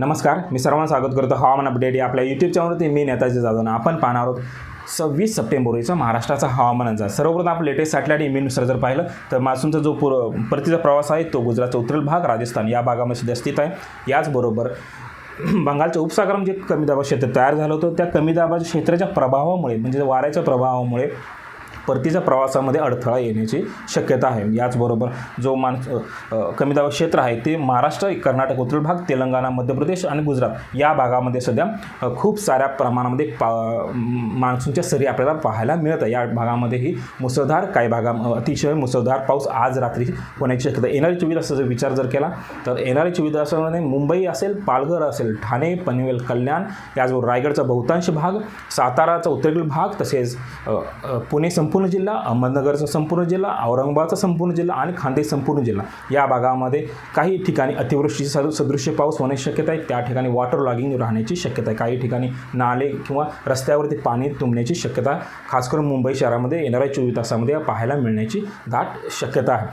नमस्कार मी सर्वांना स्वागत करतो. हवामान अपडेट या आपल्या यूट्यूब चॅनलवरती मी नेताजी जाधव आपण पाहणार आहोत सव्वीस सप्टेंबर रोजीचा महाराष्ट्राचा हवामान अंदाज. सर्वप्रथम आपण लेटेस्ट सॅटेलाईट इमेजनुसार जर पाहिलं तर मान्सूनचा जो पुर परतीचा प्रवास आहे तो गुजरातचा उत्तरेल भाग राजस्थान या भागामध्ये सुद्धा स्थित आहे. याचबरोबर बंगालच्या उपसागरामध्ये जे कमी दाबा क्षेत्र तयार झालं होतं त्या कमी दाबाच्या क्षेत्राच्या प्रभावामुळे म्हणजे वाऱ्याच्या प्रभावामुळे परतीच्या प्रवासामध्ये अडथळा येण्याची शक्यता आहे. याचबरोबर जो मान कमी दाब क्षेत्र आहे ते महाराष्ट्र कर्नाटक उत्तर भाग तेलंगणा मध्य प्रदेश आणि गुजरात या भागामध्ये सध्या खूप साऱ्या प्रमाणामध्ये पा मान्सूनच्या सरी आपल्याला पाहायला मिळत आहे. या भागामध्येही मुसळधार काही भागा अतिशय मुसळधार पाऊस आज रात्री होण्याची शक्यता येणारी चोवीस तासाचा विचार जर केला तर येणारी चोवीस तासामध्ये मुंबई असेल पालघर असेल ठाणे पनवेल कल्याण याचबरोबर रायगडचा बहुतांश भाग साताराचा उत्तरेकडील भाग तसेच पुणे संपूर्ण संपूर्ण जिल्हा अहमदनगरचा संपूर्ण जिल्हा औरंगाबादचा संपूर्ण जिल्हा आणि खांदे संपूर्ण जिल्हा. या भागामध्ये काही ठिकाणी अतिवृष्टी सदृश्य पाऊस होण्याची शक्यता आहे. त्या ठिकाणी वॉटर लॉगिंग राहण्याची शक्यता आहे. काही ठिकाणी नाले किंवा रस्त्यावरती पाणी तुंबण्याची शक्यता खास करून मुंबई शहरामध्ये येणाऱ्या चोवीस तासामध्ये पाहायला मिळण्याची दाट शक्यता आहे.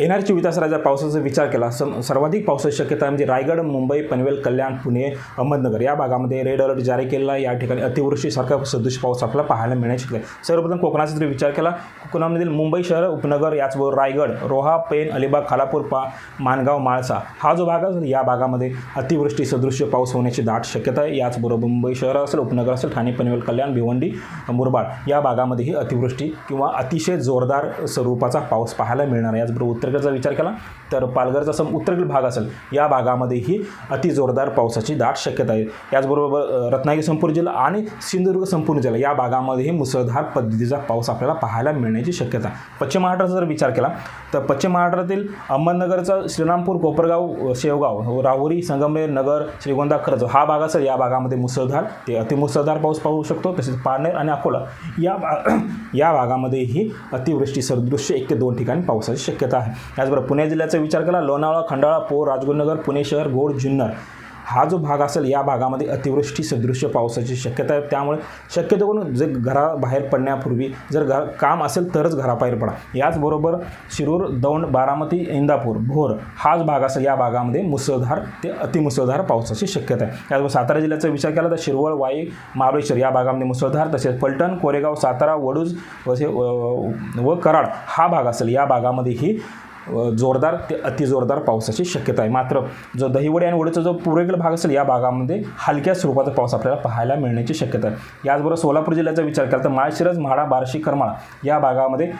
येणाऱ्या चोवीस तासाचा पावसाचा विचार केला. सर्वाधिक पावसाची शक्यता आहे म्हणजे रायगड मुंबई पनवेल कल्याण पुणे अहमदनगर. या भागामध्ये रेड अलर्ट जारी केलेला या ठिकाणी अतिवृष्टीसारखा सदृश पाऊस आपल्याला पाहायला मिळण्याची शक्यता सर्वप्रथम कोकणाचा जर विचार केला कोकणामधील मुंबई शहर उपनगर याचबरोबर रायगड रोहा पेन अलिबाग खालापूर पा माणगाव माळसा हा जो भाग असेल या भागामध्ये अतिवृष्टी सदृश्य पाऊस होण्याची दाट शक्यता आहे. याचबरोबर मुंबई शहर असेल उपनगर असेल ठाणे पनवेल कल्याण भिवंडी मुरबाड या भागामध्येही अतिवृष्टी किंवा अतिशय जोरदार स्वरूपाचा पाऊस पाहायला मिळणार आहे. याचबरोबर उत्तरेकडचा विचार केला तर पालघरचा सम उत्तरेकडील भाग असेल या भागामध्येही अति जोरदार पावसाची दाट शक्यता आहे. याचबरोबर रत्नागिरी संपूर्ण जिल्हा आणि सिंधुदुर्ग संपूर्ण जिल्हा या भागामध्येही मुसळधार पद्धतीचा पाऊस आपल्याला पाहायला मिळण्याची शक्यता पश्चिम महाराष्ट्राचा जर विचार केला तर पश्चिम महाराष्ट्रातील अहमदनगरचा श्रीरामपूर कोपरगाव शेवगाव हो, राहुरी संगमनेर नगर श्रीगोंदा खर्च हा भाग असेल या भागामध्ये मुसळधार ते अतिमुसळधार पाऊस पाहू शकतो. तसेच पारनेर आणि अकोला या भा या भागामध्येही अतिवृष्टी सदृश्य एक ते दोन ठिकाणी पावसाची शक्यता आहे. त्याचबरोबर पुणे जिल्ह्याचा विचार केला लोणावळा खंडाळा पोर राजगुरुनगर पुणे शहर गोड जुन्नर. हा जो भाग असेल या भागामध्ये अतिवृष्टी सदृश्य पावसाची शक्यता आहे. त्यामुळे शक्यतो करून जे घराबाहेर पडण्यापूर्वी जर घर काम असेल तरच घराबाहेर पडा. याचबरोबर शिरूर दौंड बारामती इंदापूर भोर हाच भाग असेल या भागामध्ये मुसळधार ते अतिमुसळधार पावसाची शक्यता आहे. त्याचबरोबर सातारा जिल्ह्याचा विचार केला तर शिरवळ वाई महाबळेश्वर या भागामध्ये मुसळधार तसेच पलटण कोरेगाव सातारा वडूज वसे व व कराड हा भाग असेल या भागामध्येही जोरदार ते अतिजोरदार पावसाची शक्यता आहे. मात्र जो दहिवडी आणि वडीचा जो पूर्वेकडील भाग असेल या भागामध्ये हलक्या स्वरूपाचा पाऊस आपल्याला पाहायला मिळण्याची शक्यता आहे. याचबरोबर सोलापूर जिल्ह्याचा विचार केला तर माळशिरज म्हाडा बार्शी करमाळा या भागामध्ये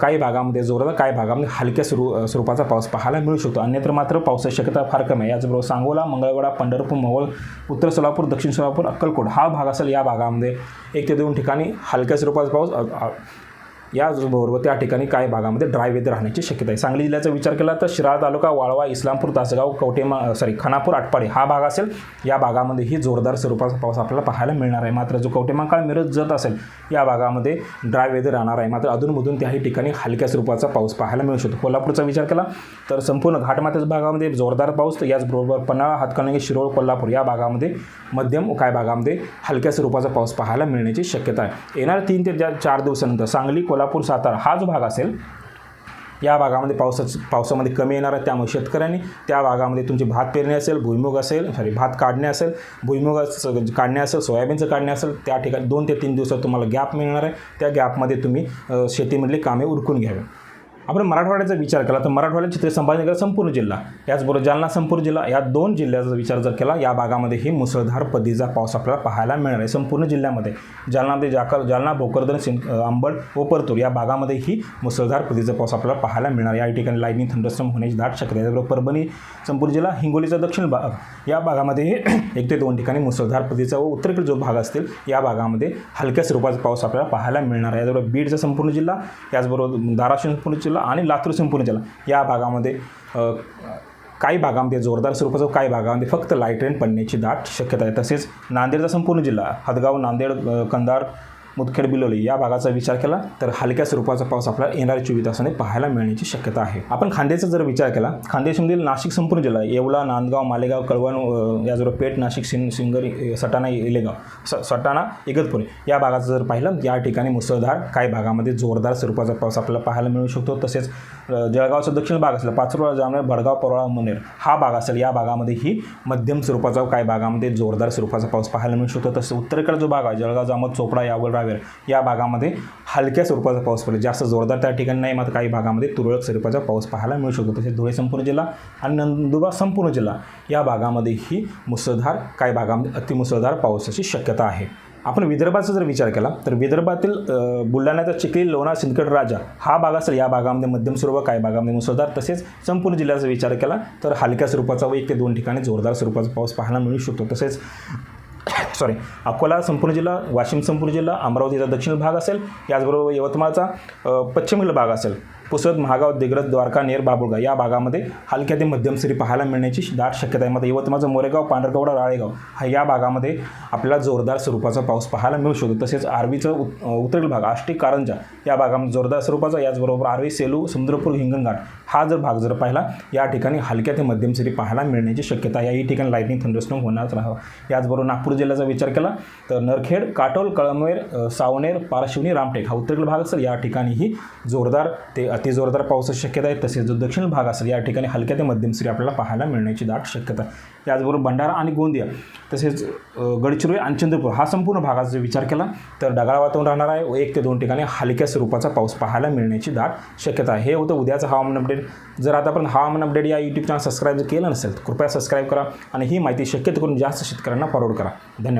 काही भागामध्ये जोरदार काही भागामध्ये हलक्या स्वरू स्वरूपाचा पाऊस पाहायला मिळू शकतो. अन्यत्र मात्र पावसाची शक्यता फार कमी आहे. याचबरोबर सांगोला मंगळवेढा पंढरपूर मोहोळ उत्तर सोलापूर दक्षिण सोलापूर अक्कलकोट हा भाग असेल या भागामध्ये एक ते दोन ठिकाणी हलक्या स्वरूपाचा पाऊस याचबरोबर त्या ठिकाणी काही भागामध्ये ड्राय वेदर राहण्याची शक्यता आहे. सांगली जिल्ह्याचा विचार केला तर शिराळा तालुका वाळवा इस्लामपूर तासगाव कवटेमा सॉरी खानापूर आटपाडे हा भाग असेल. या भागामध्येही जोरदार स्वरूपाचा पाऊस आपल्याला पाहायला मिळणार आहे. मात्र जो कवटेमाकाळ मिरज जत असेल या भागामध्ये ड्राय वेदर राहणार आहे. मात्र अधूनमधून त्याही ठिकाणी हलक्या स्वरूपाचा पाऊस पाहायला मिळू शकतो. कोल्हापूरचा विचार केला तर संपूर्ण घाटमाथ्याच्या भागामध्ये जोरदार पाऊस तर याचबरोबर पन्हाळा हातकणंगले शिरोळ कोल्हापूर या भागामध्ये मध्यम काय भागामध्ये हलक्या स्वरूपाचा पाऊस पाहायला मिळण्याची शक्यता आहे. येणार तीन ते चार दिवसानंतर सांगली कोल्हा कोल्हापूर सातारा हा जो भाग असेल या भागामध्ये पावसाच पावसामध्ये कमी येणार आहे. त्यामुळे शेतकऱ्यांनी त्या भागामध्ये तुमची भात पेरणी असेल भुईमुग असेल सॉरी भात काढणे असेल भुईमुगाचं काढणे असेल सोयाबीनचं काढणे असेल त्या ठिकाणी दोन ते तीन दिवसात तुम्हाला गॅप मिळणार आहे. त्या गॅपमध्ये तुम्ही शेतीमधली कामे उरकून घ्यावे. आपण मराठवाड्याचा विचार केला तर मराठवाड्यात छत्रपती संभाजीनगर संपूर्ण जिल्हा याचबरोबर जालना संपूर्ण जिल्हा या दोन जिल्ह्याचा विचार जर केला या भागामध्येही मुसळधार पद्धतीचा पाऊस आपल्याला पाहायला मिळणार आहे संपूर्ण जिल्ह्यामध्ये जालनामध्ये जाकर जालना भोकरदन सिं अंबड व परतूर या भागामध्येही मुसळधार पद्धतीचा पाऊस आपल्याला पाहायला मिळणार आहे. या ठिकाणी लाईनिंग थंडस्ट्रम होण्याची दाट शक्यता त्याचबरोबर परभणी संपूर्ण जिल्हा हिंगोलीचा दक्षिण भाग या भागामध्ये एक ते दोन ठिकाणी मुसळधार पद्धतीचा व उत्तरेकडे जो भाग असतील या भागामध्ये हलक्या स्वरूपाचा पाऊस आपल्याला पाहायला मिळणार आहे याचबरोबर बीडचा संपूर्ण जिल्हा याचबरोबर धाराशिव संपूर्ण जिल्हा आणि लातूर संपूर्ण जिल्हा या भागामध्ये काही भागामध्ये जोरदार स्वरूपाचं काही भागामध्ये फक्त लाइट रेन पडण्याची दाट शक्यता आहे. तसेच नांदेडचा संपूर्ण जिल्हा हदगाव नांदेड कंधार मुदखेड बिलोली या भागाचा विचार केला तर हलक्या स्वरूपाचा पाऊस आपल्याला येणाऱ्या चोवीस तासाने पाहायला मिळण्याची शक्यता आहे. आपण खांद्याचा जर विचार केला खानदेशमधील नाशिक संपूर्ण जिल्हा येवला नांदगाव मालेगाव कळवण अ, याचबरोबर पेठ नाशिक सिं सिंगरी सटाणा इलेगाव स सटाणा इगतपुरी या भागाचं जर पाहिलं या ठिकाणी मुसळधार काही भागामध्ये जोरदार स्वरूपाचा पाऊस आपल्याला पाहायला मिळू शकतो. तसेच जळगावचा दक्षिण भाग असेल पाचरोळा जामनेर भडगाव परोळा मुनेर हा भाग असेल या भागामध्येही मध्यम स्वरूपाचा काही भागामध्ये जोरदार स्वरूपाचा पाऊस पाहायला मिळू शकतो. तसेच उत्तरेकडे जो भाग आहे जळगाव जामोद चोपडा यावर रावेर या भागामध्ये हलक्या स्वरूपाचा पाऊस पडेल. जास्त जोरदार त्या ठिकाणी नाही मात्र काही भागामध्ये तुरळक स्वरूपाचा पाऊस पाहायला मिळू शकतो. तसेच धुळे संपूर्ण जिल्हा आणि नंदुरबार संपूर्ण जिल्हा या भागामध्येही मुसळधार काही भागामध्ये अतिमुसळधार पावसाची शक्यता आहे. आपण विदर्भाचा जर विचार केला तर विदर्भातील बुलढाण्याचा चिखली लोणार सिंदखेड राजा हा भाग असेल या भागामध्ये मध्यम स्वरूप काही भागामध्ये मुसळधार तसेच संपूर्ण जिल्ह्याचा विचार केला तर हलक्या स्वरूपाचा व एक ते दोन ठिकाणी जोरदार स्वरूपाचा पाऊस पाहायला मिळू शकतो. तसेच सॉरी अकोला संपूर्ण जिल्हा वाशिम संपूर्ण जिल्हा अमरावतीचा दक्षिण भाग असेल याचबरोबर यवतमाळचा पश्चिमेला भाग असेल. पुसद महागाव दिग्रज द्वारका नेर बाबुळगा या भागामध्ये हलक्या ते मध्यम सरी पाहायला मिळण्याची दाट शक्यता आहे. मग यवतमाळचं मोरेगाव पांढरकवडा राळेगाव हा या भागामध्ये आपल्याला जोरदार स्वरूपाचा पाऊस पाहायला मिळू शकतो. तसेच आर्वीचं उत उत्तरेल भाग आष्टी कारंजा या भागामध्ये जोरदार स्वरूपाचा याचबरोबर आर्वी सेलू समुद्रपूर हिंगणघाट हा जर भाग जर पाहिला या ठिकाणी हलक्या ते मध्यम सरी पाहायला मिळण्याची शक्यता याही ठिकाणी लाईटनिंग थंडरस्टॉम होणारच राहावं. याचबरोबर नागपूर जिल्ह्याचा विचार केला तर नरखेड काटोल कळमवेर सावनेर पारशिवनी रामटेक हा उत्तरेकडील भाग असेल. या ठिकाणीही जोरदार ते अतिजोरदार पावसाची शक्यता आहे तसेच जो दक्षिण भाग असेल या ठिकाणी हलक्या ते मध्यम सरी आपल्याला पाहायला मिळण्याची दाट शक्यता आहे. भंडारा आणि गोंदिया तसेच गडचिरोली आणि चंद्रपूर हा संपूर्ण भागाचा जर विचार केला तर ढगाळ वातावरण राहणार आहे व एक ते दोन ठिकाणी हलक्या स्वरूपाचा पाऊस पाहायला मिळण्याची दाट शक्यता आहे. हे होतं उद्याचं हवामान अपडेट जर आतापर्यंत हवामान अपडेट या यूट्यूब चॅनल सबस्क्राईब जर केलं नसेल तर कृपया सबस्क्राईब करा आणि ही माहिती शक्यतो करून जास्त शेतकऱ्यांना फॉरवर्ड करा. धन्यवाद.